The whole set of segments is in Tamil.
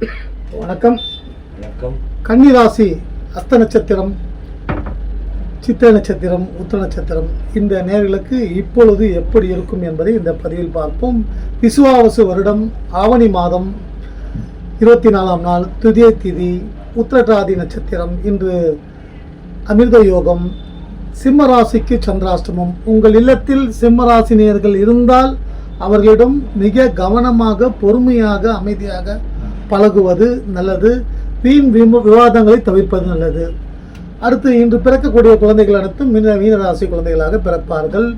வணக்கம். வணக்கம். கன்னிராசி அஸ்த நட்சத்திரம் சித்திர நட்சத்திரம் உத்திர நட்சத்திரம். இந்த நேர்களுக்கு இப்பொழுது எப்படி இருக்கும் என்பதை இந்த பதிவில் பார்ப்போம். விசுவாவசு வருடம் ஆவணி மாதம் இருபத்தி நாலாம் நாள் துதிய திதி உத்திரட்டாதி நட்சத்திரம். இன்று அமிர்த யோகம் சிம்ம ராசிக்கு சந்திராஷ்டமம். உங்கள் இல்லத்தில் சிம்ம ராசினியர்கள் இருந்தால் அவர்களிடம் மிக கவனமாக பொறுமையாக அமைதியாக பழகுவது நல்லது. வீண் விம- விவாதங்களை தவிர்ப்பது நல்லது. அடுத்து இன்று பிறக்கக்கூடிய குழந்தைகள் அனைத்தும் மீன மீனராசி குழந்தைகளாக பிறப்பார்கள்.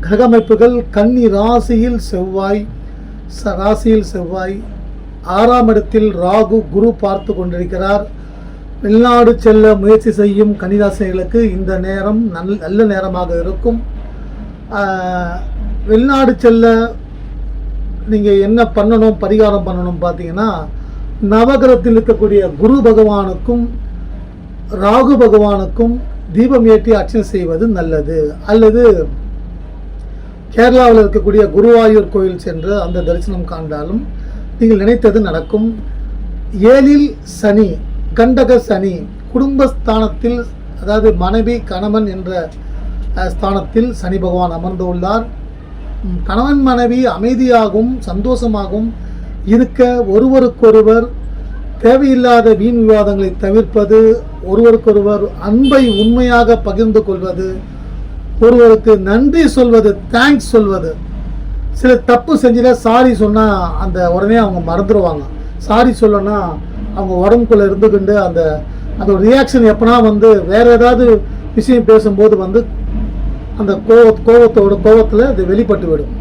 கிரக அமைப்புகள் கன்னி ராசியில் செவ்வாய் ச ராசியில் செவ்வாய். ஆறாம் இடத்தில் ராகு குரு பார்த்து கொண்டிருக்கிறார். வெளிநாடு செல்ல முயற்சி செய்யும் கன்னிராசினிகளுக்கு இந்த நேரம் நல் நல்ல நேரமாக இருக்கும். வெளிநாடு செல்ல நீங்கள் என்ன பண்ணணும் பரிகாரம் பண்ணணும் பார்த்தீங்கன்னா நவகிரகத்தில் இருக்கக்கூடிய குரு பகவானுக்கும் ராகு பகவானுக்கும் தீபம் ஏற்றி அர்ச்சனை செய்வது நல்லது. அல்லது கேரளாவில் இருக்கக்கூடிய குருவாயூர் கோயில் சென்று அந்த தரிசனம் காண்டாலும் நீங்கள் நினைத்தது நடக்கும். ஏழில் சனி கண்டக சனி குடும்பஸ்தானத்தில் அதாவது மனைவி கணவன் என்ற ஸ்தானத்தில் சனி பகவான் அமர்ந்துள்ளார் உள்ளார். கணவன் மனைவி அமைதியாகவும் சந்தோஷமாகவும் இருக்க ஒருவருக்கொருவர் தேவையில்லாத வீண் விவாதங்களை தவிர்ப்பது ஒருவருக்கொருவர் அன்பை உண்மையாக பகிர்ந்து கொள்வது ஒருவருக்கு நன்றி சொல்வது தேங்க்ஸ் சொல்வது. சில தப்பு செஞ்சிட சாரி சொன்னால் அந்த உடனே அவங்க மறந்துடுவாங்க சாரி சொல்லனா அவங்க உடம்புக்குள்ளே இருந்துக்கிண்டு அந்த அந்த ரியாக்ஷன் எப்போனா வந்து வேறு ஏதாவது விஷயம் பேசும்போது வந்து அந்த கோவ கோவத்தோட கோவத்தில் அது வெளிப்பட்டு விடும்.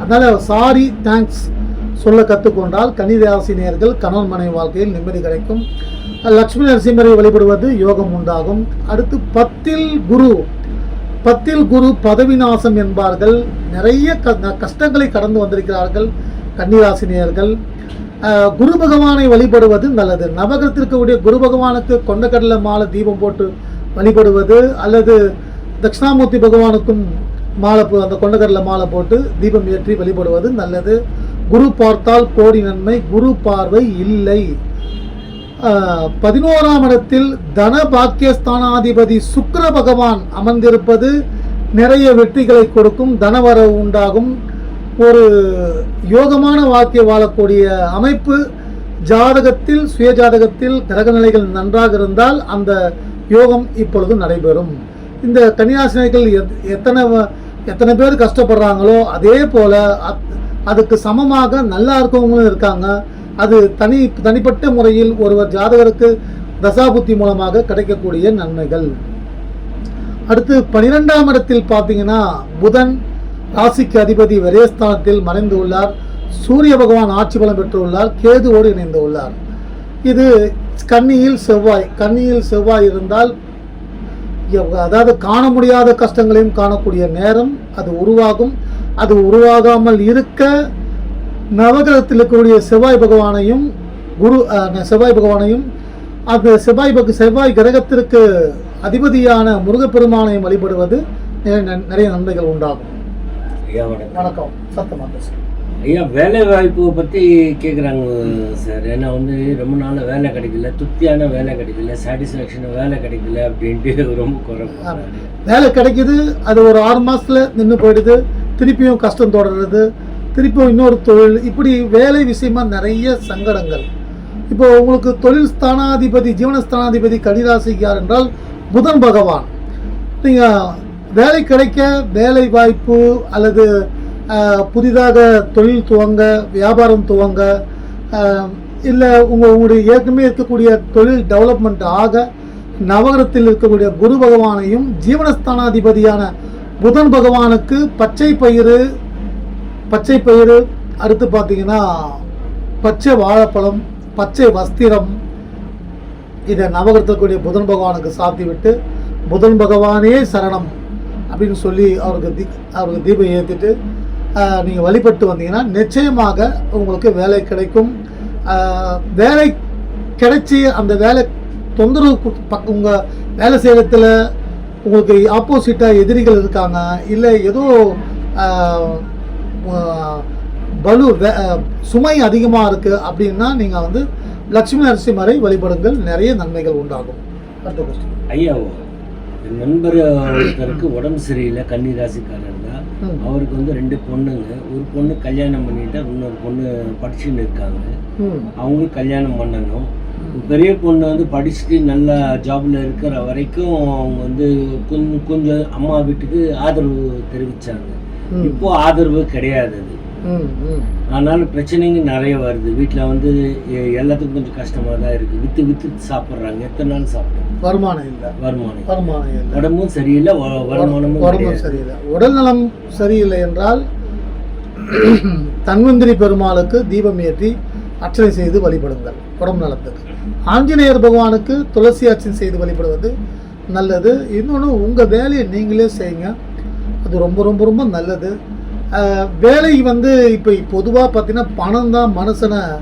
அதனால் சாரி தேங்க்ஸ் சொல்ல கற்றுக்கொண்டால் கன்னிராசினியர்கள் கணவன் மனைவி வாழ்க்கையில் நிம்மதி கிடைக்கும். லக்ஷ்மி நரசிம்மரை வழிபடுவது யோகம் உண்டாகும். அடுத்து பத்தில் குரு. பத்தில் குரு பதவி நாசம் என்பார்கள். நிறைய க- கஷ்டங்களை கடந்து வந்திருக்கிறார்கள் கன்னிராசினியர்கள் குரு பகவானை வழிபடுவது நல்லது. நவகிரகத்தில் இருக்கக்கூடிய குரு பகவானுக்கு கொண்டக்கடலை மாலை தீபம் போட்டு வழிபடுவது அல்லது தட்சிணாமூர்த்தி பகவானுக்கும் மாலை போ- அந்த கொண்டகரில் மாலை போட்டு தீபம் ஏற்றி வழிபடுவது நல்லது. குரு பார்த்தால் கோடி நன்மை குரு பார்வை இல்லை. பதினோராம் இடத்தில் தன பாக்கியஸ்தானாதிபதி சுக்கர பகவான் அமர்ந்திருப்பது நிறைய வெற்றிகளை கொடுக்கும் தனவரவு உண்டாகும். ஒரு யோகமான வாழ்க்கை வாழக்கூடிய அமைப்பு. ஜாதகத்தில் சுயஜாதகத்தில் கிரகநிலைகள் நன்றாக இருந்தால் அந்த யோகம் இப்பொழுது நடைபெறும். இந்த கன்னியாசினிகள் எத்தனை எத்தனை பேர் கஷ்டப்படுறாங்களோ அதே போல் அத்- அதுக்கு சமமாக நல்லா இருக்கவங்களும் இருக்காங்க. அது தனி தனிப்பட்ட முறையில் ஒருவர் ஜாதகருக்கு தசாபுத்தி மூலமாக கிடைக்கக்கூடிய நன்மைகள். அடுத்து பனிரெண்டாம் இடத்தில் பார்த்தீங்கன்னா புதன் ராசிக்கு அதிபதி விரயஸ்தானத்தில் மறைந்து உள்ளார். சூரிய பகவான் ஆட்சி பலம் பெற்றுள்ளார் கேதுவோடு இணைந்து உள்ளார். இது கன்னியில் செவ்வாய் கன்னியில் செவ்வாய் இருந்தால் அதாவது காண முடியாத கஷ்டங்களையும் காணக்கூடிய நேரம் அது உருவாகும். அது உருவாகாமல் இருக்க நவகிரகத்தில் இருக்கக்கூடிய செவ்வாய் பகவானையும் குரு செவ்வாய் பகவானையும் அந்த செவ்வாய் பக செவ்வாய் கிரகத்திற்கு அதிபதியான முருகப்பெருமானையும் வழிபடுவது நிறைய நன்- நிறைய நன்மைகள் உண்டாகும். வணக்கம். வணக்கம். சத்தமா பேசுங்க. ஐயா வேலை வாய்ப்பு பற்றி கேட்குறாங்க சார். ஏன்னா வந்து ரொம்ப நாள் வேலை கிடைக்கல திருப்தியான வேலை கிடைக்கல சாட்டிஸ்ஃபேக்ஷனாக வேலை கிடைக்கல அப்படின்ட்டு ரொம்ப குறைப்பாங்க வேலை கிடைக்குது அது ஒரு ஆறு மாசத்துல நின்று போயிடுது திருப்பியும் கஷ்டம் தொடர்றது திருப்பியும் இன்னொரு தொழில். இப்படி வேலை விஷயமா நிறைய சங்கடங்கள். இப்போ உங்களுக்கு தொழில் ஸ்தானாதிபதி ஜீவனஸ்தானாதிபதி கடிராசிக்கு யார் என்றால் புதன் பகவான். நீங்கள் வேலை கிடைக்க வேலை வாய்ப்பு அல்லது புதிதாக தொழில் துவங்க வியாபாரம் துவங்க இல்லை உங்கள் உங்களுடைய ஏற்கனவே இருக்கக்கூடிய தொழில் டெவலப்மெண்ட் ஆக நவகரத்தில் இருக்கக்கூடிய குரு பகவானையும் ஜீவனஸ்தானாதிபதியான புதன் பகவானுக்கு பச்சை பயிறு பச்சை பயிறு அடுத்து பார்த்தீங்கன்னா பச்சை வாழைப்பழம் பச்சை வஸ்திரம் இதை நவகரத்திற்குரிய புதன் பகவானுக்கு சாத்தி விட்டு புதன் பகவானே சரணம் அப்படின்னு சொல்லி அவருக்கு தி அவருக்கு தீபம் ஏற்றிட்டு நீங்கள் வழிபட்டு வந்தீங்கன்னா நிச்சயமாக உங்களுக்கு வேலை கிடைக்கும். வேலை கிடைச்சி அந்த வேலை தொந்தரவு உங்கள் வேலை செய்யறதுல உங்களுக்கு ஆப்போசிட்டாக எதிரிகள் இருக்காங்க. இல்லை ஏதோ பலு வே- சுமை அதிகமாக இருக்குது அப்படின்னா நீங்கள் வந்து லட்சுமி நரசிம்மரை வழிபடுங்கள். நிறைய நன்மைகள் உண்டாகும். அடுத்த கொஸ்டின் ஐயா என் நண்பர் ஒருத்தருக்கு உடம்பு சரியில்லை கன்னி ராசிக்காரர் தான் அவருக்கு வந்து ரெண்டு பொண்ணுங்க. ஒரு பொண்ணு கல்யாணம் பண்ணிட்டா இன்னொரு பொண்ணு படிச்சுன்னு இருக்காங்க. ம். அவங்களுக்கு கல்யாணம் பண்ணணும். பெரிய பொண்ணு வந்து படிச்சுட்டு நல்ல ஜாப்ல இருக்கிற வரைக்கும் அவங்க வந்து கொஞ்சம் கொஞ்சம் அம்மா வீட்டுக்கு ஆதரவு தெரிவிச்சாங்க. இப்போ ஆதரவு கிடையாது அது. அதனால பிரச்சனைங்க நிறைய வருது. வீட்டில் வந்து எல்லாத்துக்கும் கொஞ்சம் கஷ்டமாக தான் இருக்குது விற்று விற்று சாப்பிட்றாங்க. எத்தனை நாள் சாப்பிட்றாங்க வருமானம் இல்லை. வருமானம் வருமானம் இல்லை. உடம்பும் சரியில்லை வருமானமும் உடம்பு கிடையாது. சரியில்லை. உடல் நலம் சரியில்லை என்றால் தன்வந்திரி பெருமாளுக்கு தீபம் ஏற்றி அர்ச்சனை செய்து வழிபடுங்கள் உடம்பு நலத்துக்கு. ஆஞ்சநேயர் பகவானுக்கு துளசி அர்ச்சனை செய்து வழிபடுவது நல்லது. இன்னொன்று உங்கள் வேலையை நீங்களே செய்யுங்க. அது ரொம்ப ரொம்ப ரொம்ப நல்லது. வேலை வந்து இப்போ பொதுவாக பார்த்தீங்கன்னா பணம் தான் மனுஷனை ஆஹ்,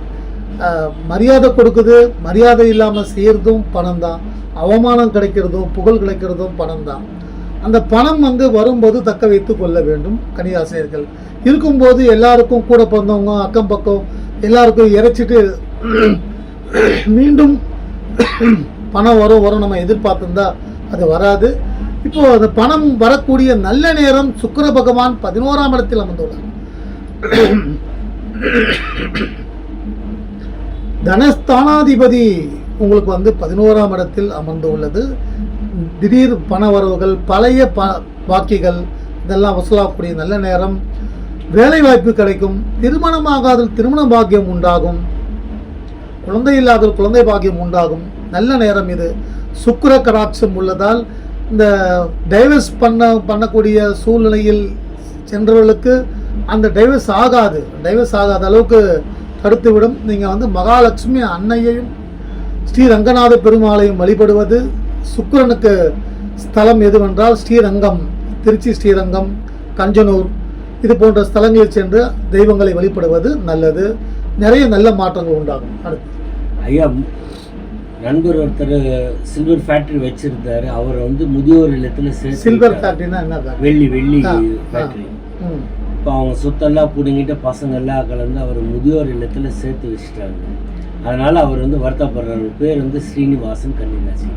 மரியாதை கொடுக்குது மரியாதை இல்லாமல் செய்கிறதும் பணம் தான். அவமானம் கிடைக்கிறதும் புகழ் கிடைக்கிறதும் பணம் தான். அந்த பணம் வந்து வரும்போது தக்க வைத்து கொள்ள வேண்டும் கன்னிராசினியர்கள் இருக்கும்போது எல்லாருக்கும் கூட பிறந்தவங்க அக்கம் பக்கம் எல்லாருக்கும் இறைச்சிட்டு மீண்டும் பணம் வரும் வரும் நம்ம எதிர்பார்த்துருந்தா அது வராது. இப்போ அந்த பணம் வரக்கூடிய நல்ல நேரம் சுக்கர பகவான் பதினோராம் இடத்தில் அமர்ந்துள்ளார். தனஸ்தானாதிபதி உங்களுக்கு வந்து பதினோராம் இடத்தில் அமர்ந்து உள்ளது திடீர் பண வரவுகள் பழைய ப பாக்கிகள் இதெல்லாம் வசூலாகக்கூடிய நல்ல நேரம். வேலை வாய்ப்பு கிடைக்கும். திருமணமாகாத திருமண பாக்கியம் உண்டாகும். குழந்தை இல்லாத குழந்தை பாக்கியம் உண்டாகும். நல்ல நேரம் இது. சுக்கர கடாட்சம் உள்ளதால் இந்த டைவர்ஸ் பண்ண பண்ணக்கூடிய சூழ்நிலையில் சென்றவர்களுக்கு அந்த டைவர்ஸ் ஆகாது. டைவர்ஸ் ஆகாத அளவுக்கு தடுத்துவிடும். நீங்கள் வந்து மகாலட்சுமி அன்னையையும் ஸ்ரீ ரங்கநாத பெருமாளையும் வழிபடுவது சுக்கிரனுக்கு ஸ்தலம் எதுவென்றால் ஸ்ரீரங்கம் திருச்சி ஸ்ரீரங்கம் கஞ்சனூர் இது போன்ற ஸ்தலங்களில் சென்று தெய்வங்களை வழிபடுவது நல்லது. நிறைய நல்ல மாற்றங்கள் உண்டாகும். அடுத்து. ஐயா நண்பர் ஒருத்தர் சில்வர் ஃபேக்டரி வச்சிருந்தாரு. அவர் வந்து முதியோர் இல்லத்துல சில்வர். ஃபேக்டரினா என்ன? வெள்ளி வெள்ளி ஃபேக்டரி. இப்போ அவங்க சொத்தெல்லாம் பிடுங்கிட்டு பசங்கள்லாம் கலந்து அவர் முதியோர் இல்லத்தில் சேர்த்து வச்சுட்டாங்க. அதனால் அவர் வந்து வருத்தப்படுறாரு. பேர் வந்து ஸ்ரீனிவாசன் கன்னிராசி.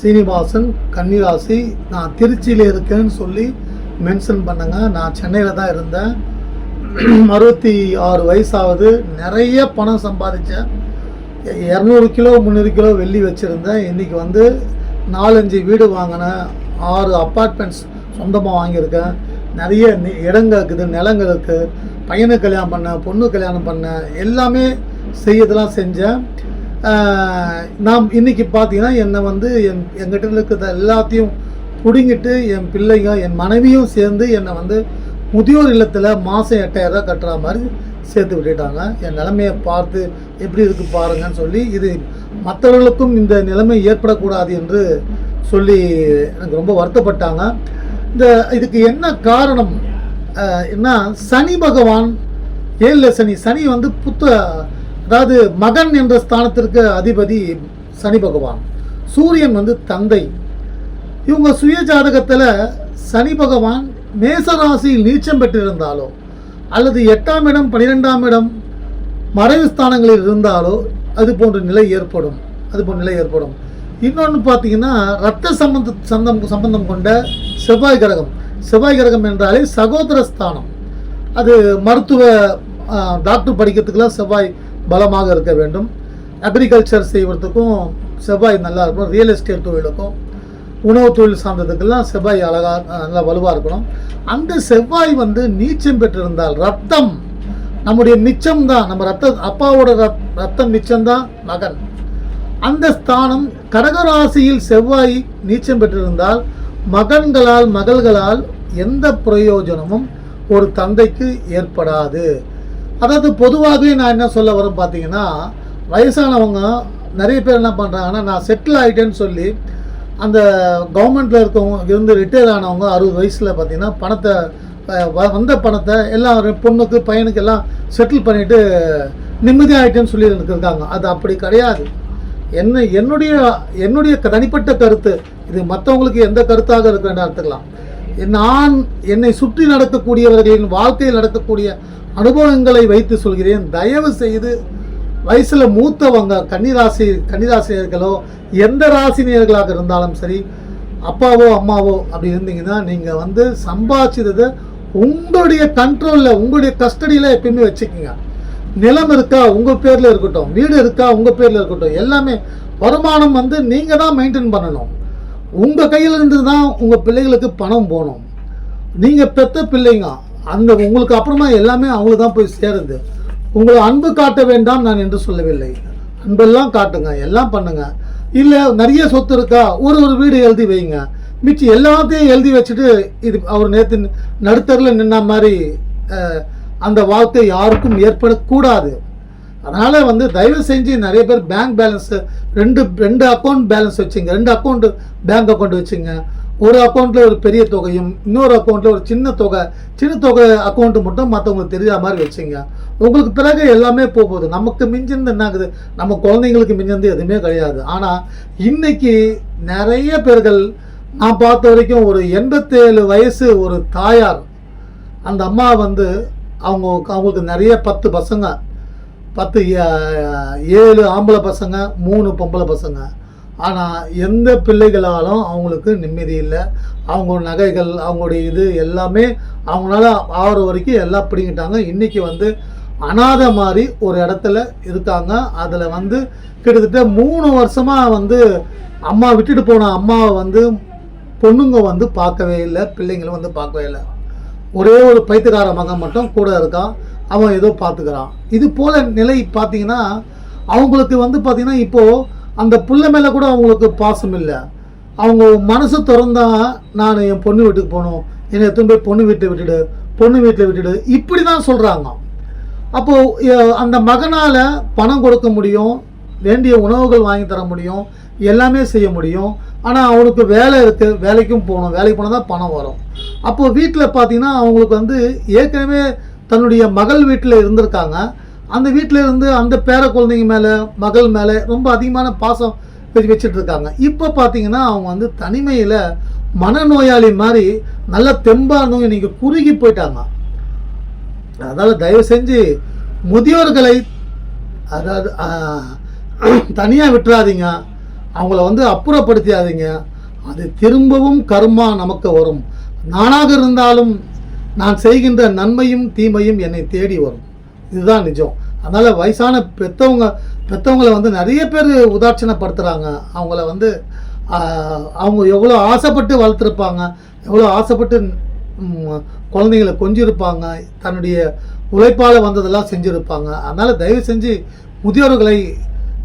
ஸ்ரீனிவாசன் கன்னிராசி. நான் திருச்சியில் இருக்கேன்னு சொல்லி மென்ஷன் பண்ணுங்க. நான் சென்னையில் தான் இருந்தேன். அறுபத்தி ஆறு வயசாவது நிறைய பணம் சம்பாதித்தேன் இரநூறு கிலோ முந்நூறு கிலோ வெள்ளி வச்சுருந்தேன். இன்றைக்கி வந்து நாலஞ்சு வீடு வாங்கினேன். ஆறு அப்பார்ட்மெண்ட்ஸ் சொந்தமாக வாங்கியிருக்கேன். நிறைய இடங்கள் இருக்குது நிலங்கள் இருக்குது பையனை கல்யாணம் பண்ண பொண்ணு கல்யாணம் பண்ண எல்லாமே செய்யறதெல்லாம் செஞ்சேன் நாம் இன்றைக்கி பார்த்தீங்கன்னா என்னை வந்து என் எங்கிட்ட இருக்கிறத எல்லாத்தையும் பிடுங்கிட்டு என் பிள்ளைங்க என் மனைவியும் சேர்ந்து என்னை வந்து முதியோர் இல்லத்தில் மாதம் எட்டாயிரம் ரூபாய் கட்டுற மாதிரி சேர்த்து விட்டுட்டாங்க. என் நிலைமையை பார்த்து எப்படி இருக்குது பாருங்கன்னு சொல்லி இது மற்றவர்களுக்கும் இந்த நிலைமை ஏற்படக்கூடாது என்று சொல்லி எனக்கு ரொம்ப வருத்தப்பட்டாங்க. இந்த இதுக்கு என்ன காரணம்? என்ன? சனி பகவான் ஏழில் சனி சனி வந்து புத்த அதாவது மகன் என்ற ஸ்தானத்திற்கு அதிபதி சனி பகவான். சூரியன் வந்து தந்தை. இவங்க சுய ஜாதகத்தில் சனி பகவான் மேசராசியில் நீச்சம் பெற்றிருந்தாலோ அல்லது எட்டாம் இடம் பன்னிரெண்டாம் இடம் மறைவு ஸ்தானங்களில் இருந்தாலோ அது போன்ற நிலை ஏற்படும். அது போன்ற நிலை ஏற்படும். இன்னொன்று பார்த்தீங்கன்னா ரத்த சம்பந்த சந்தம் சம்பந்தம் கொண்ட செவ்வாய் கிரகம். செவ்வாய் கிரகம் என்றாலே சகோதர ஸ்தானம். அது மருத்துவ டாக்டர் படிக்கிறதுக்கெல்லாம் செவ்வாய் பலமாக இருக்க வேண்டும். அக்ரிகல்ச்சர் செய்வதற்கும் செவ்வாய் நல்லா இருக்கும் ரியல் எஸ்டேட் தொழிலுக்கும் உணவு தொழில் சார்ந்ததுக்கெல்லாம் செவ்வாய் அழகாக நல்லா வலுவாக இருக்கணும். அந்த செவ்வாய் வந்து நீச்சம் பெற்றிருந்தால் ரத்தம் நம்முடைய மிச்சம் தான். நம்ம ரத்த அப்பாவோட ரத் ரத்தம் மிச்சம்தான் மகன். அந்த ஸ்தானம் கடகராசியில் செவ்வாய் நீச்சம் பெற்றிருந்தால் மகன்களால் மகள்களால் எந்த பிரயோஜனமும் ஒரு தந்தைக்கு ஏற்படாது. அதாவது பொதுவாகவே நான் என்ன சொல்ல வரேன் பார்த்தீங்கன்னா வயசானவங்க நிறைய பேர் என்ன பண்ணுறாங்கன்னா நான் செட்டில் ஆகிட்டேன்னு சொல்லி அந்த கவர்மெண்ட்டில் இருக்கவங்க இருந்து ரிட்டையர் ஆனவங்க அறுபது வயசில் பார்த்தீங்கன்னா பணத்தை வ- வந்த பணத்தை எல்லாம் பொண்ணுக்கு பையனுக்கு எல்லாம் செட்டில் பண்ணிவிட்டு நிம்மதியாகிட்டேன்னு சொல்லி இருக்காங்க அது அப்படி கிடையாது. என்ன என்னுடைய என்னுடைய க- தனிப்பட்ட கருத்து. இது மற்றவங்களுக்கு எந்த கருத்தாக இருக்க எடுத்துக்கலாம். நான் என்னை சுற்றி நடக்கக்கூடியவர்களின் வாழ்க்கையில் நடக்கக்கூடிய அனுபவங்களை வைத்து சொல்கிறேன். தயவு செய்து வயசில் மூத்தவங்க கன்னிராசி கன்னிராசினியர்களோ எந்த ராசினியர்களாக இருந்தாலும் சரி அப்பாவோ அம்மாவோ அப்படி இருந்தீங்கன்னா நீங்கள் வந்து சம்பாதிச்சதை உங்களுடைய கண்ட்ரோலில் உங்களுடைய கஸ்டடியில் எப்பயுமே வச்சுக்கோங்க. நிலம் இருக்கா உங்கள் பேரில் இருக்கட்டும் வீடு இருக்கா உங்கள் பேரில் இருக்கட்டும் எல்லாமே வருமானம் வந்து நீங்கள் தான் மெயின்டைன் பண்ணணும். உங்கள் கையிலிருந்து தான் உங்கள் பிள்ளைகளுக்கு பணம் போகணும். நீங்கள் பெத்த பிள்ளைங்க அந்த உங்களுக்கு அப்புறமா எல்லாமே அவங்களுக்கு தான் போய் சேருது. உங்களை அன்பு காட்ட வேண்டாம் நான் என்று சொல்லவில்லை. அன்பெல்லாம் காட்டுங்க எல்லாம் பண்ணுங்க. இல்லை நிறைய சொத்து இருக்கா ஒரு ஒரு வீடு எழுதி வைங்க. மிச்சம் எல்லாத்தையும் எழுதி வச்சுட்டு இது அவர் நேற்று நடுத்தரில் நின்ன மாதிரி அந்த வாழ்க்கை யாருக்கும் ஏற்படக்கூடாது. அதனால் வந்து தயவு செஞ்சு நிறைய பேர் பேங்க் பேலன்ஸு ரெண்டு ரெண்டு அக்கௌண்ட் பேலன்ஸ் வச்சுங்க. ரெண்டு அக்கௌண்ட் பேங்க் அக்கௌண்ட் வச்சுங்க. ஒரு அக்கௌண்ட்டில் ஒரு பெரிய தொகையும் இன்னொரு அக்கௌண்ட்டில் ஒரு சின்ன தொகை சின்ன தொகை அக்கௌண்ட்டு மட்டும் மற்றவங்களுக்கு தெரியாத மாதிரி வச்சுங்க. உங்களுக்கு பிறகு எல்லாமே போக போகுது. நமக்கு மிஞ்சிருந்து என்ன ஆகுது நம்ம குழந்தைங்களுக்கு மிஞ்சிருந்து எதுவுமே கிடையாது. ஆனால் இன்னைக்கு நிறைய பேர்கள் நான் பார்த்த வரைக்கும் ஒரு எண்பத்தேழு வயசு ஒரு தாயார். அந்த அம்மா வந்து அவங்க அவங்களுக்கு நிறைய பத்து பசங்க. பத்து ஏழு ஆம்பளை பசங்க மூணு பொம்பளை பசங்க. ஆனால் எந்த பிள்ளைகளாலும் அவங்களுக்கு நிம்மதி இல்லை. அவங்க நகைகள் அவங்களுடைய இது எல்லாமே அவங்களால ஆகிற வரைக்கும் எல்லாம் பிடிங்கிட்டாங்க. இன்றைக்கி வந்து அனாதை மாதிரி ஒரு இடத்துல இருக்காங்க. அதில் வந்து கிட்டத்தட்ட மூணு வருஷமாக வந்து அம்மா விட்டுட்டு போன அம்மாவை வந்து பொண்ணுங்க வந்து பார்க்கவே இல்லை பிள்ளைங்களும் வந்து பார்க்கவே இல்லை. ஒரே ஒரு பைத்தியக்கார மகன் மட்டும் கூட இருக்கான். அவன் ஏதோ பார்த்துக்கிறான். இது போல நிலை பார்த்தீங்கன்னா அவங்களுக்கு வந்து பார்த்தீங்கன்னா இப்போது அந்த புள்ள மேலே கூட அவங்களுக்கு பாசம் இல்லை. அவங்க மனசு திறந்தா நான் என் பொண்ணு வீட்டுக்கு போகணும். என்னை எத்தனை போய் பொண்ணு வீட்டை விட்டுடு பொண்ணு வீட்டில் விட்டுடு இப்படி தான் சொல்கிறாங்க அப்போது அந்த மகனால் பணம் கொடுக்க முடியும் வேண்டிய உணவுகள் வாங்கி தர முடியும் எல்லாமே செய்ய முடியும். ஆனால் அவனுக்கு வேலை இருக்குது வேலைக்கும் போகணும். வேலைக்கு போனால் தான் பணம் வரும். அப்போது வீட்டில் பார்த்தீங்கன்னா அவங்களுக்கு வந்து ஏற்கனவே தன்னுடைய மகள் வீட்டில் இருந்திருக்காங்க. அந்த வீட்டில் இருந்து அந்த பேர குழந்தைங்க மேலே மகள் மேலே ரொம்ப அதிகமான பாசம் வச்சு வச்சுட்டு இருக்காங்க இப்போ பார்த்தீங்கன்னா அவங்க வந்து தனிமையில் மனநோயாளி மாதிரி நல்ல தெம்பானவங்க இருந்தவங்க குறுகி போயிட்டாங்க. அதனால் தயவு செஞ்சு முதியோர்களை அதாவது தனியாக விட்டுறாதீங்க. அவங்கள வந்து அப்புறப்படுத்தியாதீங்க. அது திரும்பவும் கர்மா நமக்கு வரும். நானாக இருந்தாலும் நான் செய்கின்ற நன்மையும் தீமையும் என்னை தேடி வரும். இதுதான் நிஜம். அதனால் வயசான பெற்றவங்க பெற்றவங்கள வந்து நிறைய பேர் உதாட்சணப்படுத்துகிறாங்க அவங்கள வந்து அவங்க எவ்வளோ ஆசைப்பட்டு வளர்த்துருப்பாங்க எவ்வளோ ஆசைப்பட்டு குழந்தைங்களை கொஞ்சிருப்பாங்க தன்னுடைய உழைப்பால் வந்ததெல்லாம் செஞ்சுருப்பாங்க. அதனால் தயவு செஞ்சு முதியோர்களை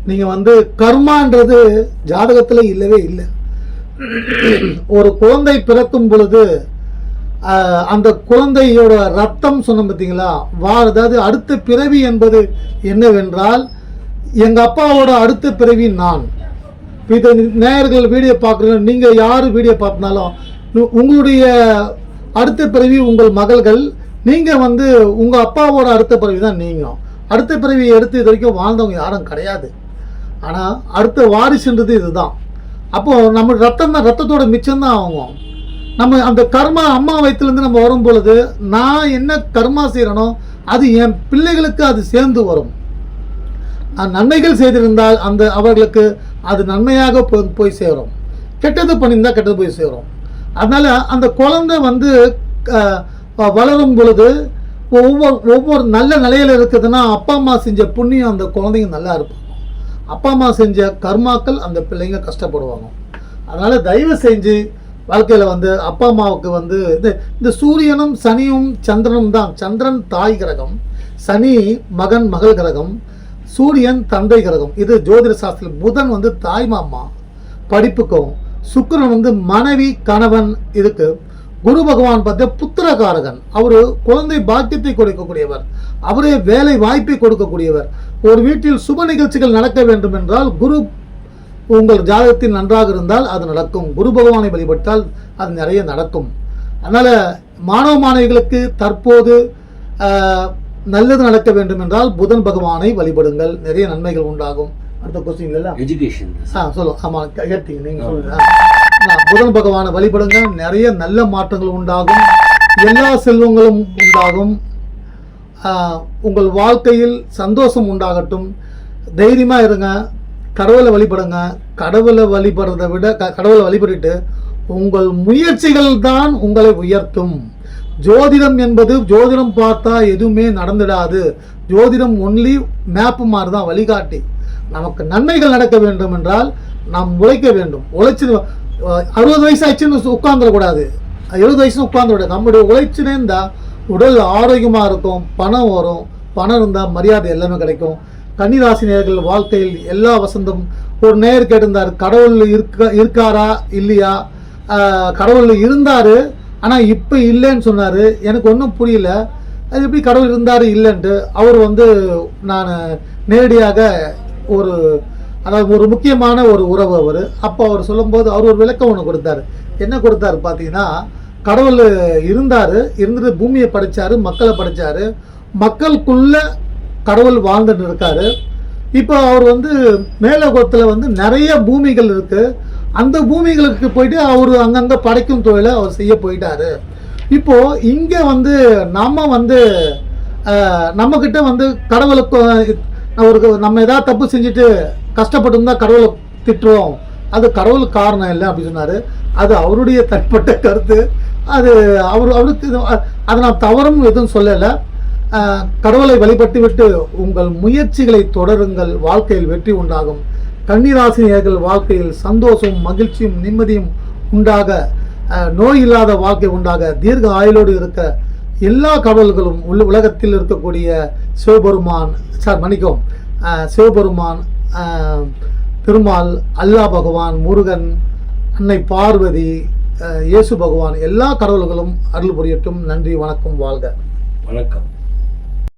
நீங்கள் வந்து கர்மான்றது ஜாதகத்தில் இல்லவே இல்லை. ஒரு குழந்தை பிறக்கும் பொழுது அந்த குழந்தையோட ரத்தம் சொன்னோம் பார்த்தீங்களா? வா அதாவது அடுத்த பிறவி என்பது என்னவென்றால் எங்கள் அப்பாவோட அடுத்த பிறவி நான். இது நேயர்கள் வீடியோ பார்க்குறோம் நீங்கள் யார் வீடியோ பார்த்தினாலும் உங்களுடைய அடுத்த பிறவி உங்கள் மகள்கள் நீங்கள் வந்து உங்கள் அப்பாவோட அடுத்த பிறவி தான் நீங்கள் அடுத்த பிறவி எடுத்து இது வரைக்கும் வாழ்ந்தவங்க யாரும் கிடையாது. ஆனால் அடுத்த வாரிசுன்றது இதுதான். அப்போது நம்ம ரத்தம் தான் ரத்தத்தோட மிச்சம் தான் ஆகும். நம்ம அந்த கர்மா அம்மா வயிற்றுலேருந்து நம்ம வரும் பொழுது நான் என்ன கர்மா செய்கிறனோ அது என் பிள்ளைகளுக்கு அது சேர்ந்து வரும். நன்மைகள் செய்திருந்தால் அந்த அவர்களுக்கு அது நன்மையாக போ- போய் சேரும். கெட்டது பண்ணியிருந்தால் கெட்டது போய் சேரும். அதனால் அந்த குழந்தை வந்து வளரும் பொழுது ஒவ்வொரு ஒவ்வொரு நல்ல நிலையில் இருக்குதுன்னா அப்பா அம்மா செஞ்ச புண்ணியம் அந்த குழந்தைங்க நல்லா இருப்பாங்க அப்பா அம்மா செஞ்ச கர்மாக்கள் அந்த பிள்ளைங்க கஷ்டப்படுவாங்க. அதனால் தயவு செஞ்சு வாழ்க்கையில் வந்து அப்பா அம்மாவுக்கு வந்து இந்த இந்த சூரியனும் சனியும் சந்திரனும் தான். சந்திரன் தாய் கிரகம் சனி மகன் மகள் கிரகம் சூரியன் தந்தை கிரகம். இது ஜோதிட சாஸ்திரம் புதன் வந்து தாய் மாமா படிப்புக்கும் சுக்கரன் வந்து மனைவி கணவன் இதுக்கு குரு பகவான் பார்த்த புத்திரகாரகன். அவர் குழந்தை பாக்கியத்தை கொடுக்கக்கூடியவர். அவரே வேலை வாய்ப்பை கொடுக்கக்கூடியவர். ஒரு வீட்டில் சுப நிகழ்ச்சிகள் நடக்க வேண்டும் என்றால் குரு உங்கள் ஜாதகத்தில் நன்றாக இருந்தால் அது நடக்கும். குரு பகவானை வழிபட்டால் அது நிறைய நடக்கும். அதனால் மாணவ மாணவிகளுக்கு தற்போது நல்லது நடக்க வேண்டும் என்றால் புதன் பகவானை வழிபடுங்கள். நிறைய நன்மைகள் உண்டாகும். அடுத்த கொஸ்டின் இல்ல எஜுகேஷன் ஆ சொல்லு. ஆமா கே- கேட்டீங்க நீங்க சொல்லுங்க. நான் புதன் பகவானை வழிபடுங்க நிறைய நல்ல மாற்றங்கள் உண்டாகும். எல்லா செல்வங்களும் உண்டாகும். உங்கள் வாழ்க்கையில் சந்தோஷம் உண்டாகட்டும். தைரியமாக இருங்க. கடவுளை வழிபடுங்க. கடவுளை வழிபடுறதை விட க- கடவுளை வழிபட்டு உங்கள் முயற்சிகள் தான் உங்களை உயர்த்தும். ஜோதிடம் என்பது ஜோதிடம் பார்த்தா எதுவுமே நடந்துடாது. ஜோதிடம் ஒன்லி மேப்பு மாதிரி தான் வழிகாட்டி. நமக்கு நன்மைகள் நடக்க வேண்டும் என்றால் நாம் உழைக்க வேண்டும். உழைச்சி அறுபது வயசு ஆச்சுன்னு உட்காந்துடக்கூடாது எழுபது வயசு உட்காந்துட நம்முடைய உழைச்சுனே இருந்தால் உடல் ஆரோக்கியமாக இருக்கும் பணம் வரும் பணம் இருந்தால் மரியாதை எல்லாமே கிடைக்கும். கன்னிராசி நேயர்கள் வாழ்க்கையில் எல்லா வசந்தம் ஒரு நேயர் கேட்டிருந்தார் கடவுள் இருக்க இருக்காரா இல்லையா? கடவுள் இருந்தார் ஆனால் இப்போ இல்லைன்னு சொன்னார். எனக்கு ஒன்றும் புரியல. அது எப்படி கடவுள் இருந்தார் இல்லைன்ட்டு. அவர் வந்து நான் நேரடியாக ஒரு அதாவது ஒரு முக்கியமான ஒரு உறவு அவர். அப்போ அவர் சொல்லும்போது அவர் ஒரு விளக்கம் ஒன்று கொடுத்தாரு. என்ன கொடுத்தாரு பார்த்தீங்கன்னா கடவுள் இருந்தார் இருந்துட்டு பூமியை படைச்சாரு மக்களை படைச்சாரு. மக்களுக்குள்ள கடவுள் வாழ்ந்துட்டு இருக்காரு. இப்போ அவர் வந்து மேலோகத்தில் வந்து நிறைய பூமிகள் இருக்குது அந்த பூமிகளுக்கு போயிட்டு அவர் அங்கங்கே படைக்கும் தொழிலை அவர் செய்ய போயிட்டாரு. இப்போது இங்கே வந்து நம்ம வந்து நம்மக்கிட்ட வந்து கடவுளுக்கு ஒரு நம்ம ஏதாவது தப்பு செஞ்சுட்டு கஷ்டப்பட்டுருந்தால் கடவுளை திட்டுறோம். அது கடவுளுக்கு காரணம் இல்லை அப்படி சொன்னார். அது அவருடைய தனிப்பட்ட கருத்து. அது அவர் அவருக்கு அதை நான் தவறும் எதுவும் சொல்லலை. கடவுளை வழிபட்டு விட்டு உங்கள் முயற்சிகளை தொடருங்கள் வாழ்க்கையில் வெற்றி உண்டாகும். கன்னிராசினியர்கள் வாழ்க்கையில் சந்தோஷமும் மகிழ்ச்சியும் நிம்மதியும் உண்டாக நோய் இல்லாத வாழ்க்கை உண்டாக தீர்க்க ஆயுளோடு இருக்க எல்லா கடவுள்களும் உள்ள உலகத்தில் இருக்கக்கூடிய சிவபெருமான் சார் மன்னிக்கும் சிவபெருமான் திருமால் அல்லாஹ் பகவான் முருகன் அன்னை பார்வதி இயேசு பகவான் எல்லா கடவுள்களும் அருள் புரியட்டும். நன்றி வணக்கம் வாழ்க. வணக்கம்.